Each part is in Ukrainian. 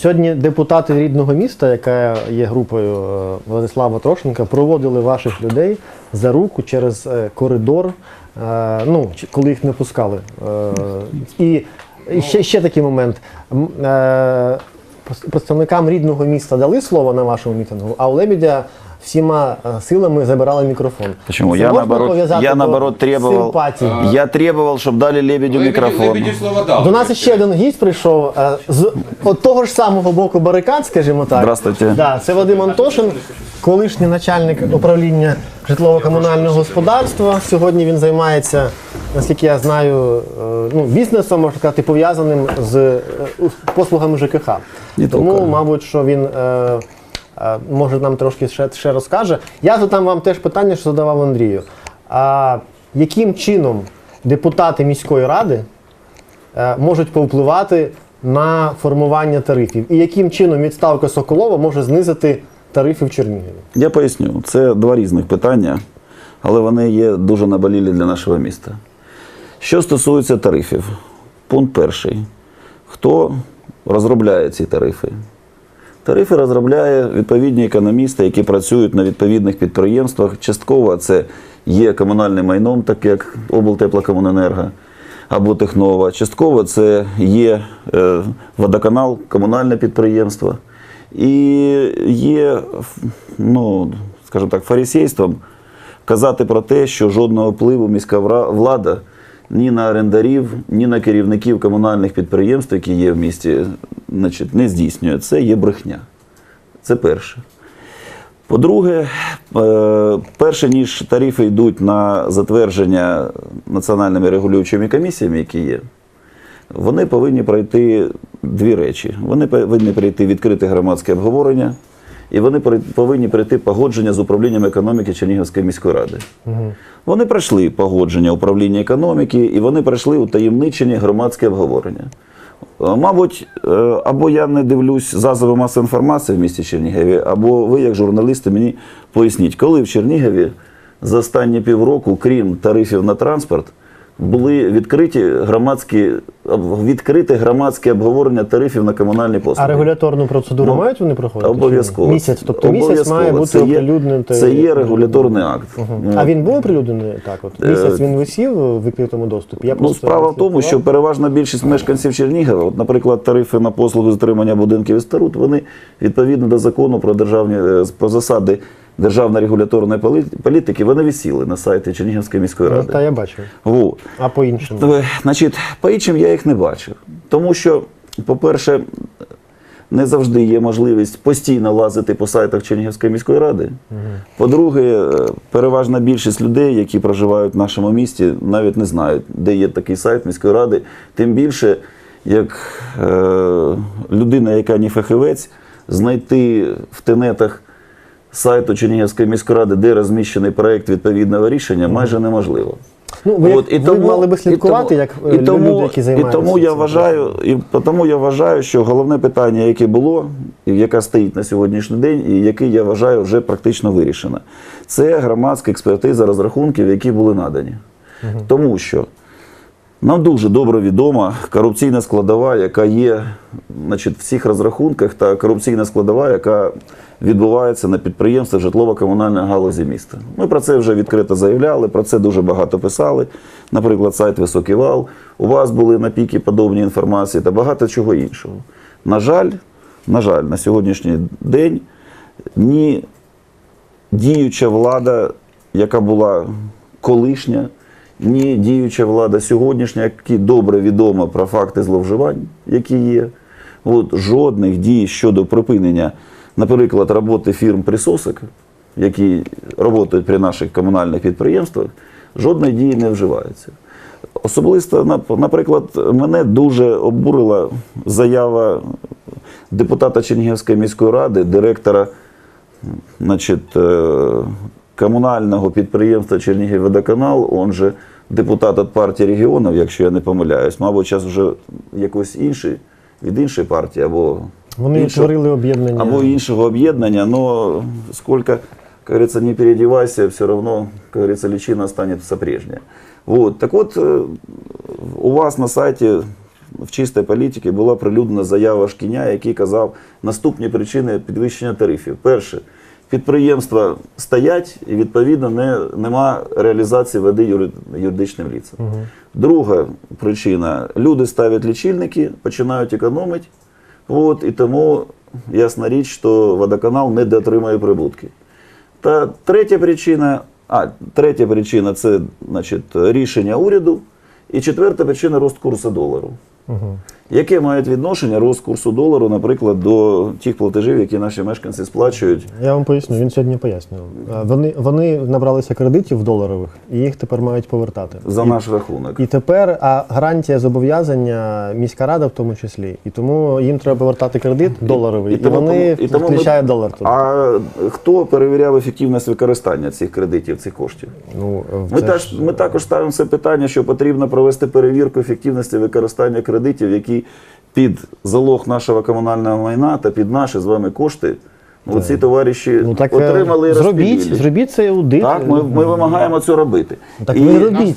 Сьогодні депутати рідного міста, яка є групою е, Владислава Трошенка, проводили ваших людей за руку через е, коридор, е, ну, коли їх не пускали. І ще, ще такий момент. Представникам рідного міста дали слово на вашому мітингу, а у Лебедя всіма е, силами забирали мікрофон. Почему? Це Я наоборот, я наоборот требовал, симпатії? я требовал, чтобы дали Лебедю микрофон. Лебедю слово дав. До нас ще один гість прийшов е, з от того ж самого боку барикад, скажімо так. Здравствуйте. Да, це Вадим Антошин, колишній начальник управління житлово-комунального господарства. Сьогодні він займається, наскільки я знаю, е, ну, бізнесом, можна сказати, пов'язаним з послугами ЖКХ. Не Тому, тільки. мабуть, що він. е, Може, нам трошки ще, ще розкаже. Я задам вам теж питання, що задавав Андрію. А яким чином депутати міської ради е, можуть повпливати на формування тарифів? І яким чином відставка Соколова може знизити тарифи в Чернігові? Я поясню, це два різних питання, але вони є дуже наболілі для нашого міста. Що стосується тарифів, пункт перший. Хто розробляє ці тарифи? Тарифи розробляє відповідні економісти, які працюють на відповідних підприємствах. Частково це є комунальним майном, так як облтеплокомуненерго або Технова. Частково це є е, водоканал, комунальне підприємство. І є, ну, скажімо так, фарисейством казати про те, що жодного впливу міська влада ні на орендарів, ні на керівників комунальних підприємств, які є в місті, значить, не здійснює. Це є брехня. Це перше. По-друге, е, перше ніж тарифи йдуть на затвердження національними регулюючими комісіями, які є, вони повинні пройти дві речі. Вони повинні пройти відкрите громадське обговорення, і вони повинні пройти погодження з управлінням економіки Чернігівської міської ради. Вони пройшли погодження управління економіки, і вони пройшли утаємничені громадське обговорення. Е, Мабуть, е, або я не дивлюсь засоби масової інформації в місті Чернігові, або ви, як журналісти, мені поясніть, коли в Чернігові за останні півроку, крім тарифів на транспорт, були відкриті громадські відкрите громадське обговорення тарифів на комунальні послуги. А регуляторну процедуру Ну, мають вони проходити? Обов'язково. Місяць, тобто місяць має бути Це є- оприлюднений. Це є регуляторний акт. Ну, А він був оприлюднений так? От місяць він висів в відкритому доступі. Я Ну, справа в тому, що переважна більшість мешканців Чернігова, от, наприклад, тарифи на послуги з утримання будинків і старут, вони відповідно до закону про державні е, про засади державної регуляторної політики, вони висіли на сайті Чернігівської міської Ну, ради. Та я бачив. Вот. А по іншому. Значить, по іншим я їх не бачив. Тому що, по-перше, не завжди є можливість постійно лазити по сайтах Чернігівської міської ради. По-друге, е, переважна більшість людей, які проживають в нашому місті, навіть не знають, де є такий сайт міської ради. Тим більше, як е, людина, яка не фахівець, знайти в тенетах сайту Чернігівської міської ради, де розміщений проєкт відповідного рішення, майже неможливо. Ну, ви, От, ви мали би слідкувати, як е, і тому, люди, які і тому я вважаю, і тому я вважаю, що головне питання, яке було, і яке стоїть на сьогоднішній день, і яке я вважаю вже практично вирішено, це громадська експертиза розрахунків, які були надані. Тому що нам дуже добре відома корупційна складова, яка є значить, в всіх розрахунках, та корупційна складова, яка відбувається на підприємствах житлово-комунальної галузі міста. Ми про це вже відкрито заявляли, про це дуже багато писали. Наприклад, сайт Високий вал. У вас були на піки подобні інформації та багато чого іншого. На жаль, на жаль, на сьогоднішній день ні діюча влада, яка була колишня, ні діюча влада сьогоднішня, які добре відомо про факти зловживань, які є. От, жодних дій щодо припинення, наприклад, роботи фірм присосок, які працюють при наших комунальних підприємствах, жодної дії не вживається. Особисто, наприклад, мене дуже обурила заява депутата Чернігівської міської ради, директора значить, е, комунального підприємства Чернігівводоканал, он же депутат від партії регіонів, якщо я не помиляюсь, мабуть, зараз вже якось інший, від іншої партії або Вони іншого- утворили об'єднання. або іншого об'єднання, но сколько, как говорится, не переодевайся, все равно, как говорится, личина станет все прежняя. Вот. Так вот, э, у вас на сайте в чистій політиці була прилюднена заява Шкіня, який казав наступні причини підвищення тарифів. Перше, підприємства стоять і відповідно не, нема реалізації води юридичним ліцем. Друга причина: люди ставлять лічильники, починають економити. От, і тому ясна річ, що водоканал не дотримує прибутки. Та третя причина, а третя причина це значить, рішення уряду. І четверта причина рост курсу долару. Угу. Яке має відношення рост курсу долару, наприклад, до тих платежів, які наші мешканці сплачують? Я вам поясню, він сьогодні пояснював. Вони, вони набралися кредитів доларових і їх тепер мають повертати. За І- наш рахунок. І тепер а гарантія зобов'язання міська рада в тому числі. І тому їм треба повертати кредит доларовий, і, вони і тому ми- включають долар туди. А хто перевіряв ефективність використання цих кредитів, цих коштів? Ну, Ми, теж, ж- ми також ставимо це питання, що потрібно провести перевірку ефективності використання кредитів, які під залог нашого комунального майна та під наші з вами кошти. Ну, ці товариші ну, так, е, отримали зробіть, зробіть цей аудит. Так, ми, ми вимагаємо це робити. Так І ви Нас робіть.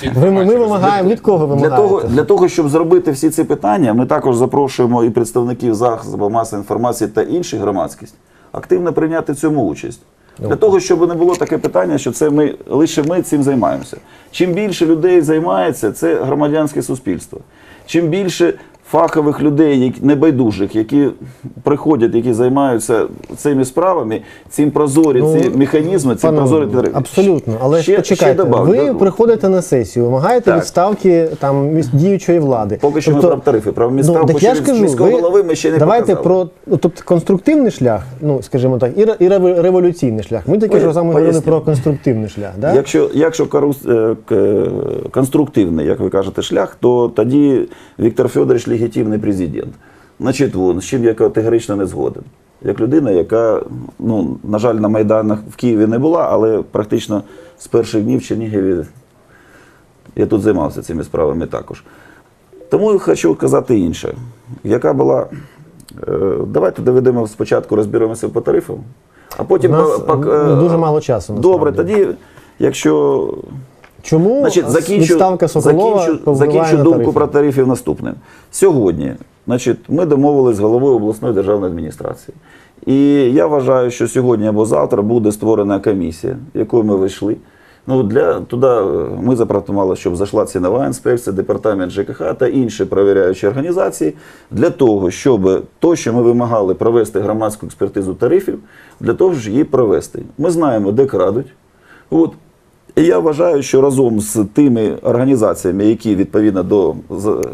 цієї ми вимагаємо від кого для того, для того, щоб зробити всі ці питання, ми також запрошуємо і представників засобів масової інформації та інших громадськість активно прийняти цьому участь. Для того, щоб не було таке питання, що це ми лише ми цим займаємося. Чим більше людей займається, це громадянське суспільство. Чим більше фахових людей, небайдужих, які приходять, які займаються цими справами, цим прозорі Ну, ці механізми, ці прозорі Володимире, Абсолютно, але ще, почекайте, ще ви да, приходите на сесію, вимагаєте Так. відставки там діючої влади. Поки що ми про тарифи, про ну, я ж кажу, міського ви голови ми ще не давайте показали. про ну, тобто конструктивний шлях, ну скажімо так, і, і революційний шлях. Ми таки Ой, ж саме говорили про конструктивний шлях. Да? Якщо, е, конструктивний, як ви кажете, шлях, то тоді Віктор Федорович легітимний президент. Значить, вон, з чим я категорично не згоден. Як людина, яка, ну, на жаль, на Майданах в Києві не була, але практично з перших днів в Чернігові я тут займався цими справами також. Тому я хочу казати інше. Яка була. е, Давайте доведемо спочатку, розберемося по тарифам, а потім У нас, по- по- дуже мало часу, Добре, тоді, якщо Чому Значить, закінчу, відставка Соколова закінчу, закінчу думку тарифи? про тарифів наступним. Сьогодні значить, ми домовились з головою обласної державної адміністрації. І я вважаю, що сьогодні або завтра буде створена комісія, якою ми вийшли. Ну, для, туди е, ми запропонували, щоб зайшла цінова інспекція, департамент ЖКХ та інші перевіряючі організації для того, щоб то, що ми вимагали провести громадську експертизу тарифів, для того, щоб її провести. Ми знаємо, де крадуть. От, і я вважаю, що разом з тими організаціями, які відповідно до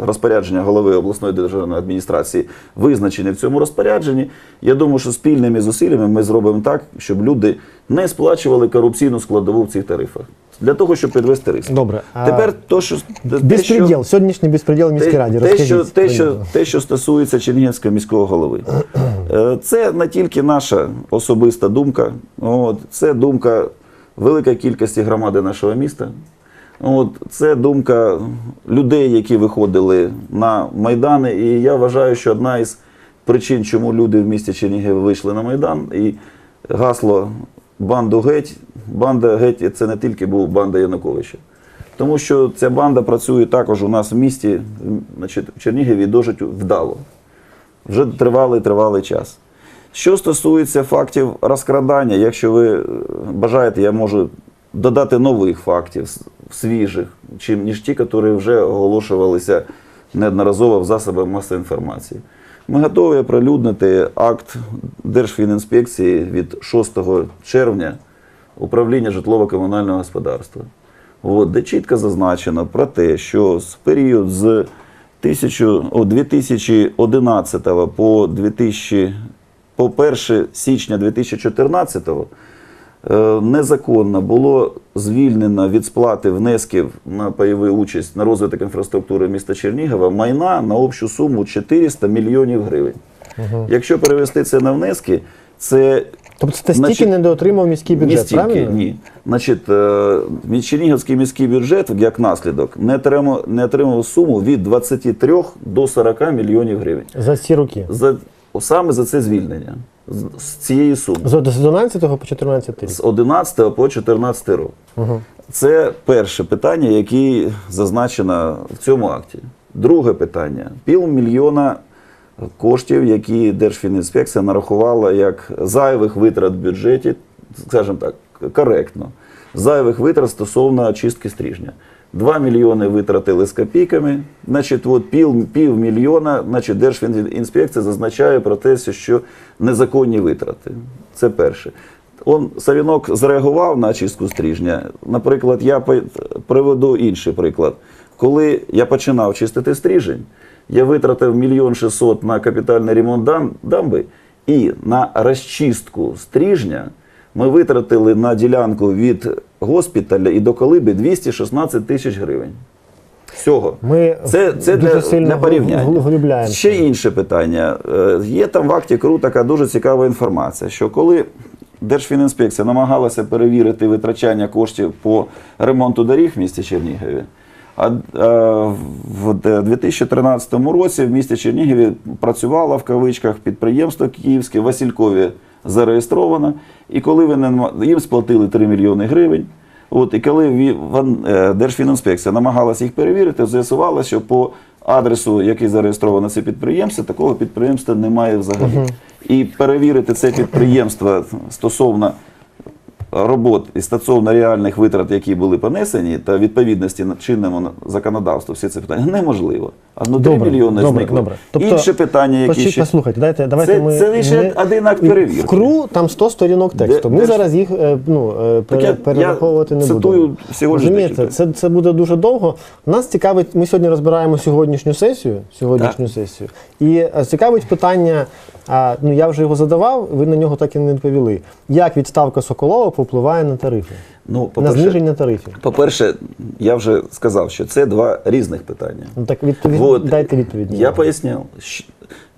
розпорядження голови обласної державної адміністрації визначені в цьому розпорядженні, я думаю, що спільними зусиллями ми зробимо так, щоб люди не сплачували корупційну складову в цих тарифах. Для того, щоб підвести ризик. Добре, а Тепер то, що те, Безпреділ, сьогоднішній безпреділ міській раді. те, що, те, що, те, що стосується Чернігівського міського голови, Е, це не тільки наша особиста думка, от, це думка великої кількості громади нашого міста. От, це думка людей, які виходили на Майдани. І я вважаю, що одна із причин, чому люди в місті Чернігів вийшли на Майдан, і гасло банду геть, банда геть це не тільки був банда Януковича. Тому що ця банда працює також у нас в місті, значить, в Чернігові досить вдало. Вже тривалий тривалий час. Що стосується фактів розкрадання, якщо ви е, бажаєте, я можу додати нових фактів, свіжих, чим ніж ті, які вже оголошувалися неодноразово в засобах масової інформації. Ми готові оприлюднити акт Держфінінспекції від 6 червня управління житлово-комунального господарства. От, де чітко зазначено про те, що з період з 2011 по 2000, по 1 січня 2014 е, незаконно було звільнено від сплати внесків на пайову участь на розвиток інфраструктури міста Чернігова майна на общу суму 400 мільйонів гривень. Якщо перевести це на внески, це Тобто це стільки Значить, недоотримав міський бюджет, не стільки, правильно? ні. Значить, е, Чернігівський міський бюджет, як наслідок, не отримав, не отримав суму від 23 до 40 мільйонів гривень. За ці роки. За, саме за це звільнення. З, цієї суми. З 11 по 14 рік. З 11 по 14 рік. Угу. Це перше питання, яке зазначено в цьому акті. Друге питання. Півмільйона коштів, які Держфінінспекція нарахувала як зайвих витрат в бюджеті, скажімо так, коректно. Зайвих витрат стосовно очистки стрижня. 2 мільйони витратили з копійками, значить, от пів, півмільйона, значить, Держфінінспекція зазначає про те, що незаконні витрати. Це перше. Он Савінок зреагував на очистку стрижня. Наприклад, я приведу інший приклад. Коли я починав чистити стрижень, я витратив мільйон шістсот на капітальний ремонт дамби і на розчистку стрижня ми витратили на ділянку від госпіталя і до колиби 216 тисяч гривень. Всього. Ми Це, це дуже для, сильно для порівняння. Ще інше питання. Е, Є там в акті КРУ така дуже цікава інформація, що коли Держфінінспекція намагалася перевірити витрачання коштів по ремонту доріг в місті Чернігові, а е, в 2013 році в місті Чернігові працювало в кавичках підприємство Київське Василькові зареєстровано. І коли ви не їм сплатили 3 мільйони гривень. От, і коли е, Держфінінспекція намагалася їх перевірити, з'ясувалося, що по адресу, який зареєстровано це підприємство, такого підприємства немає взагалі. І перевірити це підприємство стосовно робот і стосовно реальних витрат, які були понесені, та відповідності на- чинному законодавству, всі ці питання неможливо. А ну 3 Добре, мільйони добре, зникли. добре. Тобто, Інше питання, які ще... Послухайте, дайте, давайте Це- ми... це лише ми- один акт перевірки. В КРУ там 100 сторінок тексту. Ми де зараз їх е, ну, е, пере- я- перераховувати я не цитую будемо. всього ж Розумієте, це, це буде дуже довго. Нас цікавить, ми сьогодні розбираємо сьогоднішню сесію, сьогоднішню сесію. І е, цікавить питання, а, ну я вже його задавав, ви на нього так і не відповіли. Як відставка Соколова попливає на тарифи? Ну, на по-перше, зниження тарифів? По-перше, я вже сказав, що це два різних питання. Ну так відповідь, Вот, дайте відповідь. Я поясняв.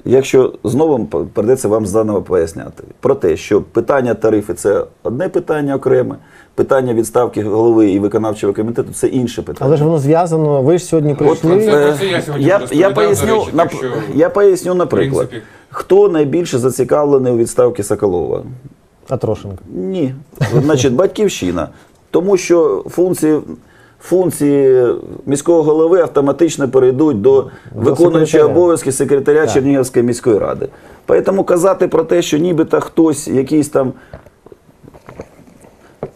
Якщо знову придеться вам заново поясняти про те, що питання тарифи це одне питання окреме, питання відставки голови і виконавчого комітету це інше питання. Але ж воно зв'язано, ви ж сьогодні От, прийшли. це- е, це я сьогодні я, я, поясню, речі, нап- що, я поясню, наприклад, принципі- хто найбільше зацікавлений у відставці Соколова? Атрошенко. Ні. Значить, батьківщина. Тому що функції, функції міського голови автоматично перейдуть до, виконуючого обов'язки секретаря Чернігівської міської ради. Тому казати про те, що нібито хтось, якийсь там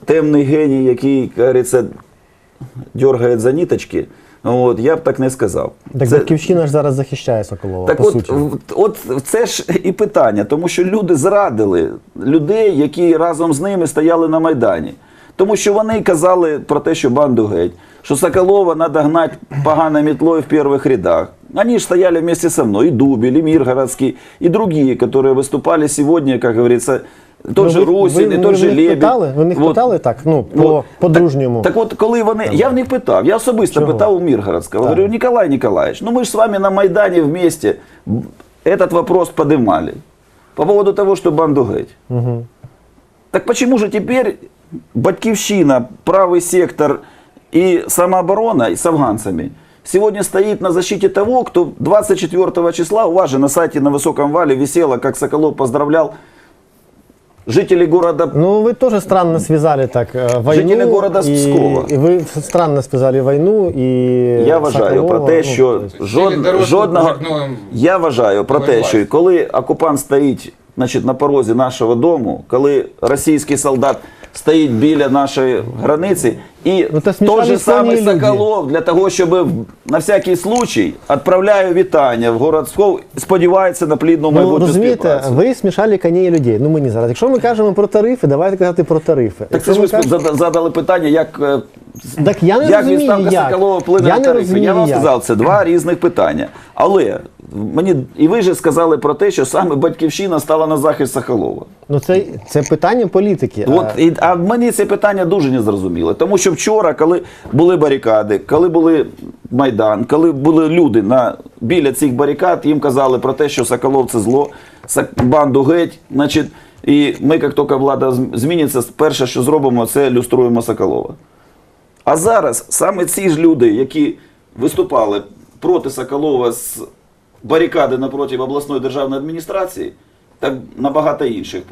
темний геній, який, як говориться, дергає за ніточки, от, я б так не сказав. Так Це- батьківщина ж зараз захищає Соколова. так по от, суті. от це ж і питання, тому що люди зрадили людей, які разом з ними стояли на Майдані. Тому що вони казали про те, що банду геть, що Соколова треба гнати поганой метлою в перших рядах. Они же стояли вместе со мной, и Дубель, и Миргородский, и другие, которые выступали сегодня, как говорится, тот Ну, же ви тот в же Лебедь. питали? Ви Вот. питали так, ну, по, Вот. по-дружньому? Так, так от, коли вони. Я в них питав, я особисто Чого? питав у Миргородського. Говорю, Николай Николаевич, ну мы же с вами на Майдане вместе этот вопрос поднимали. По поводу того, что банду геть. Так почему же теперь Батькивщина, правый сектор и самооборона и с афганцами сегодня стоит на защите того, кто 24 числа у вас же на сайте на Высоком Вале висело, как Соколов поздравлял жителей города Ну, вы тоже странно связали так э, войну. Жители города и, Пскова. и вы странно связали войну і Я вважаю Соколова, про те, ну, що то есть- жод, Цілі дорожки жодного. повернули Я вважаю про те, власть. що коли окупант стоїть значить, на порозі нашого дому, коли російський солдат стоїть біля нашої границі, і Ну, той же самий люди. Соколов для того, щоб на всякий случай відправляє вітання в город Псков, сподівається на плідну Ну, майбутню розумієте, співпрацю. ви смішали коней і людей. Ну мені зараз. Якщо ми кажемо про тарифи, давайте казати про тарифи. Так це ж ви кажемо- задали питання, як е, Так я не як розумію, відставка як. Соколова вплине на не тарифи? розумію, Я вам сказав, це два різних питання. Але мені і ви ж сказали про те, що саме батьківщина стала на захист Соколова. Ну це, це питання політики. От А- і а мені це питання дуже не зрозуміло. Тому що вчора, коли були барикади, коли були майдан, коли були люди на біля цих барикад, їм казали про те, що Соколов це зло, банду геть. Значить, і ми, як тільки влада зміниться, перше, що зробимо, це люструємо Соколова. А зараз саме ці ж люди, які виступали проти Соколова з барикади напроти обласної державної адміністрації, так на багато інших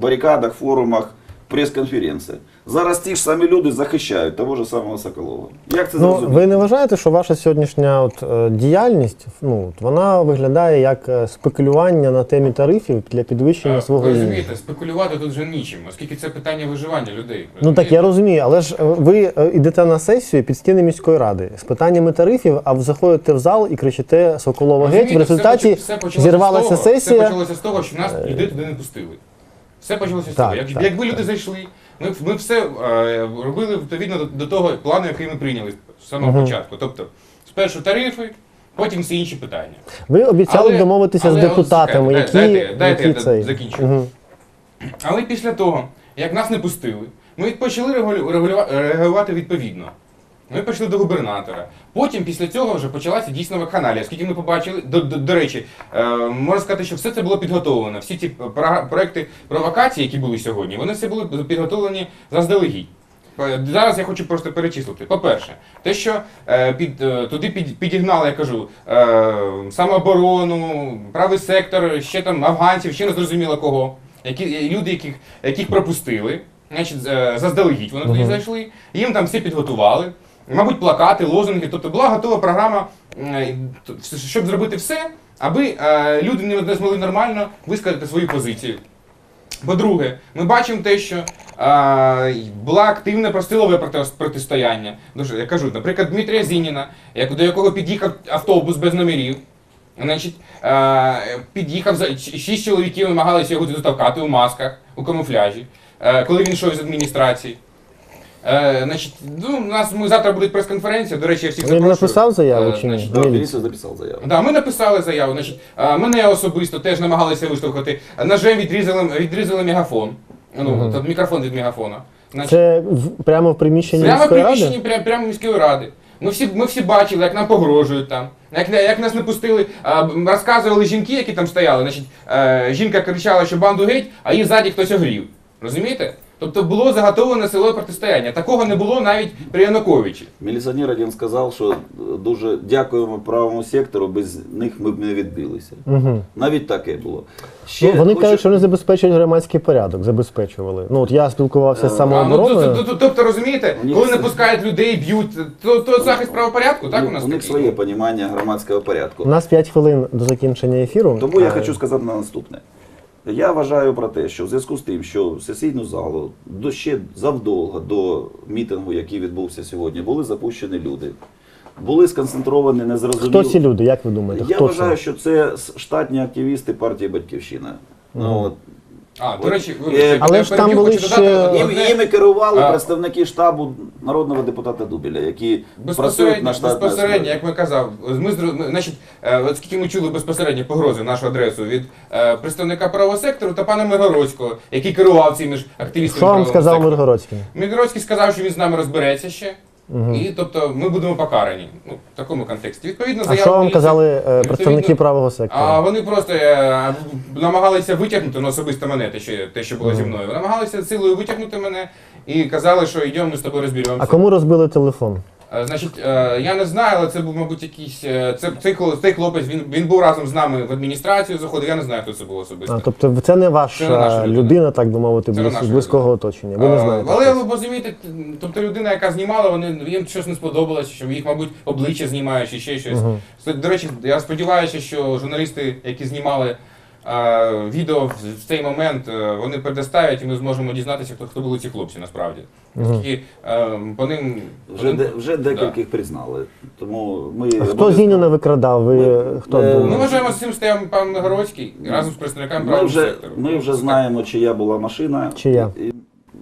барикадах, форумах, прес-конференція. Зараз ті ж самі люди захищають того ж самого Соколова. Як це Ну, ви не вважаєте, що ваша сьогоднішня от, е, діяльність ну, от вона виглядає як е, спекулювання на темі тарифів для підвищення А, свого ви імені? розумієте, спекулювати тут вже нічим, оскільки це питання виживання людей. Ну так я розумієте? розумію, але ж е, ви е, йдете на сесію під стіни міської ради з питаннями тарифів, а ви заходите в зал і кричите Соколова геть. В Розумієте, все результаті поч- все почалося зірвалася того, сесія. Все почалося з того, що нас людей туди не пустили. Все почалося з Так, того. Як, так. якби люди зайшли, ми, ми все е, робили відповідно до, до того плану, який ми прийняли з самого Мгм. початку. Тобто, спершу тарифи, потім всі інші питання. Ви обіцяли Але- домовитися але з от депутатами, чекайте, які, дайте- дайте які я цей. закінчу. Мгм. Але після того, як нас не пустили, ми почали регулю- регулюва- реагувати відповідно. Ми пішли до губернатора. Потім після цього вже почалася дійсно вакханалія. Оскільки ми побачили, до, до, до речі, е, можна сказати, що все це було підготовлено. Всі ці пра- проекти провокації, які були сьогодні, вони все були підготовлені заздалегідь. Е, Зараз я хочу просто перечислити. По-перше, те, що е, під, е, туди під, підігнали, я кажу, е, самооборону, правий сектор, ще там афганців, ще не зрозуміло кого. Які, е, люди, яких, яких пропустили, значить, е, заздалегідь вони туди Мгм. зайшли, їм там все підготували. Мабуть, плакати, лозунги. Тобто була готова програма, е, щоб зробити все, аби е, люди не змогли нормально висказати свою позицію. По-друге, ми бачимо те, що е, була активне простилове протистояння. Дуже, я кажу, наприклад, Дмитрія Зініна, як, до якого під'їхав автобус без номерів. Значить, е, під'їхав за шість чоловіків, намагалися його затовкати у масках, у камуфляжі, е, коли він йшов з адміністрації. Е, значить, ну, у нас ми завтра буде прес-конференція. До речі, я всіх Він запрошую. написав заяву Е, чи ні? значить, Да, Міліція. заяву. Да, ми написали заяву. Значить, а, мене особисто теж намагалися виштовхати. Ножем відрізали, відрізали мегафон. Ну, тут мікрофон від мегафона. Значить, Це в, прямо в приміщенні прямо міської приміщенні ради? прямо, прямо міської ради. Ми всі, ми всі бачили, як нам погрожують там. Як, не- як нас не пустили, а, м, розказували жінки, які там стояли. Значить, е, жінка кричала, що банду геть, а її ззаді хтось огрів. Розумієте? Тобто було заготовлене силове протистояння. Такого не було навіть при Януковичі. Міліціонер один сказав, що дуже дякуємо правому сектору, без них ми б не відбилися. Угу. Навіть таке було. Ще Ну, вони хочу- кажуть, що вони забезпечують громадський порядок, забезпечували. Ну от я спілкувався з Е, А, ну, самообороною. тобто, тобто, розумієте, них коли не пускають людей, б'ють, то, то захист правопорядку, так у нас у них своє понімання громадського порядку. У нас 5 хвилин до закінчення ефіру. Тому я Е, хочу сказати на наступне. Я вважаю про те, що в зв'язку з тим, що в сесійну залу до ще завдовго до мітингу, який відбувся сьогодні, були запущені люди. Були сконцентровані незрозумілі. Хто ці люди, як ви думаєте? Я Хто вважаю, це? що це штатні активісти партії Батьківщина. Ну, от. А, до речі, Е, вибачте, але я ж там були хочу ще- додати Їм, одне- їми керували А. представники штабу народного депутата Дубіля, які працюють Безпосередньо, на штатній безпосередньо, як ми казав, ми, зро- ми, значить, е, ми чули безпосередньо погрози в нашу адресу від е, представника правого сектору та пана Миргородського, який керував цими ж активістами. Що вам правого сказав сектору. Миргородський? Миргородський сказав, що він з нами розбереться ще. Мгм. І тобто ми будемо покарані. Ну, в такому контексті. Відповідно, А що вам казали е, представники правого А вони просто е, намагалися витягнути ну, особисто мене, те, що, те, що було зі мною. Намагалися силою витягнути мене і казали, що йдемо, ми з тобою розберемося. А кому розбили телефон? Е, Значить, е, я не знаю, але це був, мабуть, якийсь. е, Це цей, цей хлопець, він, він був разом з нами в адміністрацію, заходив. Я не знаю, хто це був особисто. А, тобто це не ваша Це не наша людина. людина, так би мовити, Це близь- близького оточення. Ви не знаєте. Але ви розумієте, тобто людина, яка знімала, вони їм щось не сподобалося, що їх, мабуть, обличчя знімають чи ще щось. Це, До речі, я сподіваюся, що журналісти, які знімали відео в, цей момент, е, вони предоставлять, і ми зможемо дізнатися, хто, хто були ці хлопці насправді. Угу. Оскільки, е, по ним Вже, по ним- де, вже декільких признали. Тому ми хто буде... Зініна викрадав? Ви Ми- хто е, Ми вважаємо, з цим стояв пан Городський разом з представниками Ми правого сектору. ми вже знаємо, чия була машина. Чия?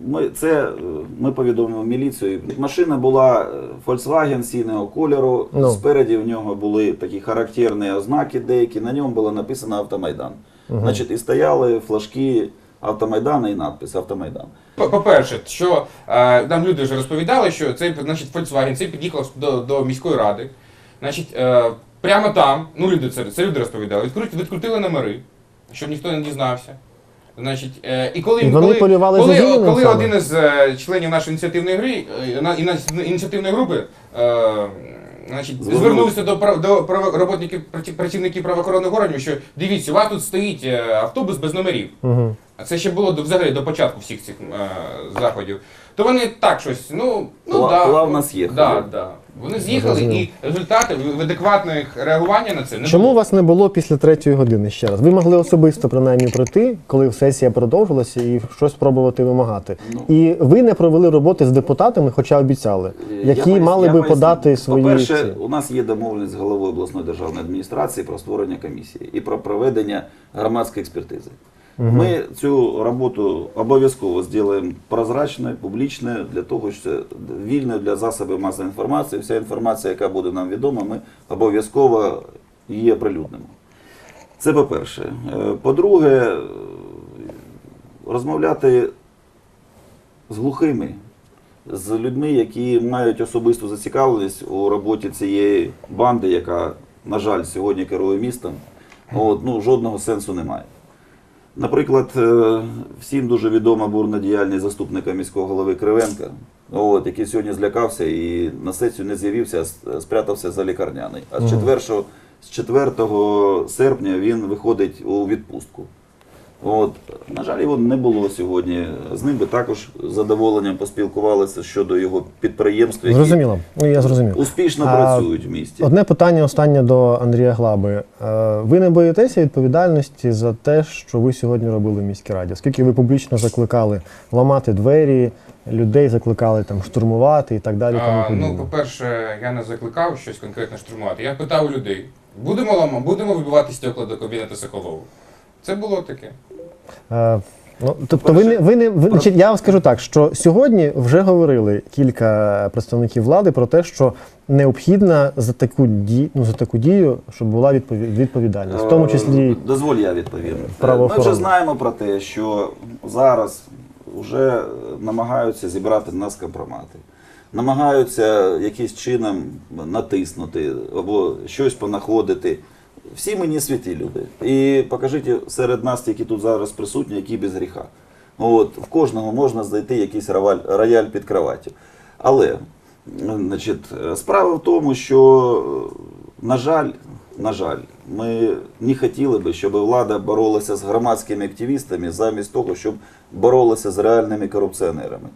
Ми, це е, ми повідомимо в міліцію. Машина була е, Volkswagen синього кольору. Ну. Спереді в нього були такі характерні ознаки деякі. На ньому було написано Автомайдан. Значить, і стояли флажки Автомайдана і надпис Автомайдан. По- По-перше, що е, нам люди вже розповідали, що цей значить, Volkswagen цей під'їхав до, до міської ради. Значить, е, прямо там, ну люди це, це люди розповідали, відкрути, відкрутили номери, щоб ніхто не дізнався. Значить, е, і коли, І вони коли, полювали коли, за коли один із е, членів нашої ініціативної гри, е, на- ініціативної групи, значить, Звернувся. до, до роботників, працівників правоохоронних органів, що дивіться, у вас тут стоїть автобус без номерів. Угу. а це ще було до, взагалі до початку всіх цих е, заходів, то вони так щось, ну, ну Пла- да. плавно. Да, да. Вони з'їхали і результати в адекватних реагування на це не Чому було. вас не було після третьої години ще раз? Ви могли особисто принаймні прийти, коли сесія продовжилася, і щось спробувати вимагати. Ну. І ви не провели роботи з депутатами, хоча обіцяли, які Я мали я би поясню. подати свої. По-перше, ці. у нас є домовленість з головою обласної державної адміністрації про створення комісії і про проведення громадської експертизи. Ми цю роботу обов'язково зробимо прозрачною, публічною, для того, що це вільною для засобів масової інформації. Вся інформація, яка буде нам відома, ми обов'язково її оприлюднимо. Це по-перше. Е, По-друге, розмовляти з глухими, з людьми, які мають особисту зацікавленість у роботі цієї банди, яка, на жаль, сьогодні керує містом, от, ну, жодного сенсу немає. Наприклад, е, всім дуже відома бурна діяльність заступника міського голови Кривенка, от, який сьогодні злякався і на сесію не з'явився, а спрятався за лікарняний. А з 4, з 4 серпня він виходить у відпустку. От, на жаль, його не було сьогодні. З ним би також з задоволенням поспілкувалися щодо його підприємств, які Зрозуміло. Ну я зрозумів. успішно А, працюють в місті. Одне питання останнє до Андрія Глаби. Е, Ви не боїтеся відповідальності за те, що ви сьогодні робили в міській раді? Оскільки ви публічно закликали ламати двері, людей закликали там штурмувати і так далі. тому А, ну, по-перше, я не закликав щось конкретно штурмувати. Я питав людей: будемо лама, будемо вибивати стекла до кабінету Соколову. Це було таке. Е, Ну, тобто, ви не ви не ви, значить, я вам скажу так, що сьогодні вже говорили кілька представників влади про те, що необхідна за таку дію, ну, за таку дію, щоб була відпові- відповідальність, в тому числі Е, Дозволь, я відповім. правоохоронна. Ми вже знаємо про те, що зараз вже намагаються зібрати нас компромати. Намагаються якимось чином натиснути або щось понаходити. Всі ми не святі люди. І покажіть серед нас, які тут зараз присутні, які без гріха. От, в кожного можна знайти якийсь рояль, під кроваттю. Але значить, справа в тому, що, на жаль, на жаль, ми не хотіли би, щоб влада боролася з громадськими активістами замість того, щоб боролася з реальними корупціонерами.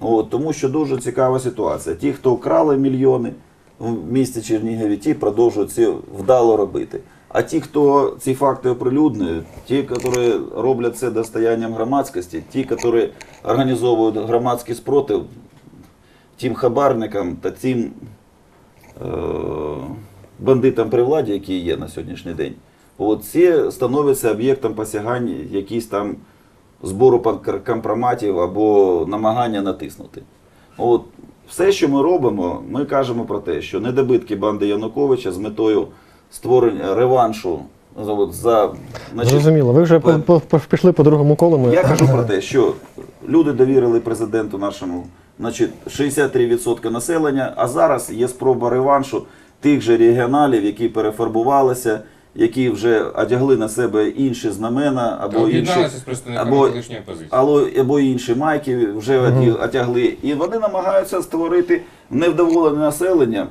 От, тому що дуже цікава ситуація. Ті, хто вкрали мільйони в місті Чернігові, ті продовжують це вдало робити. А ті, хто ці факти оприлюднюють, ті, які роблять це достоянням громадськості, ті, які організовують громадський спротив тим хабарникам та тим е, бандитам при владі, які є на сьогоднішній день, от ці становляться об'єктом посягань якісь там збору компроматів або намагання натиснути. От все, що ми робимо, ми кажемо про те, що недобитки банди Януковича з метою створення реваншу за- за значить, зрозуміло. Ви вже по, по, по- пішли по другому колу. Ми... я кажу про те, що люди довірили президенту нашому значить, 63% населення, а зараз є спроба реваншу тих же регіоналів, які перефарбувалися, які вже одягли на себе інші знамена або інші, з представниками або- колишньої або, або інші майки вже оді- одягли. І вони намагаються створити невдоволене населення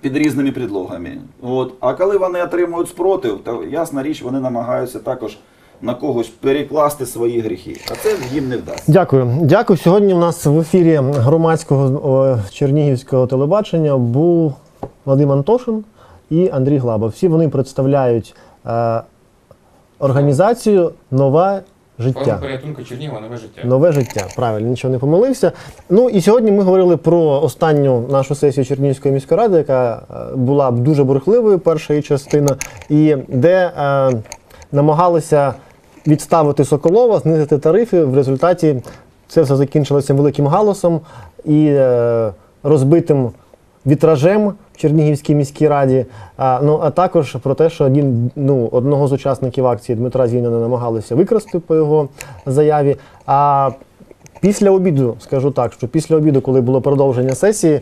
під різними предлогами. От. А коли вони отримують спротив, то ясна річ, вони намагаються також на когось перекласти свої гріхи. А це їм не вдасться. Дякую. Дякую. Сьогодні у нас в ефірі громадського о, чернігівського телебачення був Вадим Антошин і Андрій Глаба. Всі вони представляють е, організацію Нове життя. порятунку Чернігова нове життя. Нове життя, правильно, нічого не помилився. Ну і сьогодні ми говорили про останню нашу сесію Чернігівської міської ради, яка е, була дуже бурхливою, перша її частина, і де е, намагалися відставити Соколова, знизити тарифи. В результаті це все закінчилося великим галасом і е, розбитим вітражем Чернігівській міській раді. А, ну а також про те, що один, ну, одного з учасників акції Дмитра Зінина намагалися викрасти по його заяві. А після обіду, скажу так, що після обіду, коли було продовження сесії,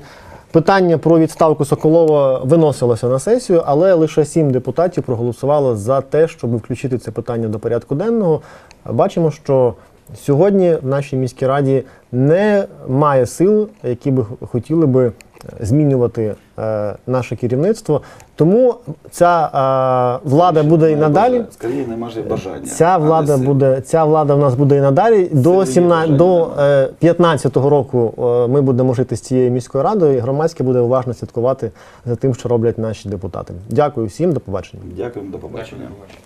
питання про відставку Соколова виносилося на сесію, але лише сім депутатів проголосувало за те, щоб включити це питання до порядку денного. Бачимо, що сьогодні в нашій міській раді немає сил, які би хотіли би змінювати е, наше керівництво. Тому ця е, влада буде і надалі. Скоріше не може бажання. Ця влада буде, ця влада в нас буде і надалі. До є 17, до е, 15-го року е, ми будемо жити з цією міською радою, і громадське буде уважно слідкувати за тим, що роблять наші депутати. Дякую всім, до побачення. Дякуємо, до побачення. Дякую.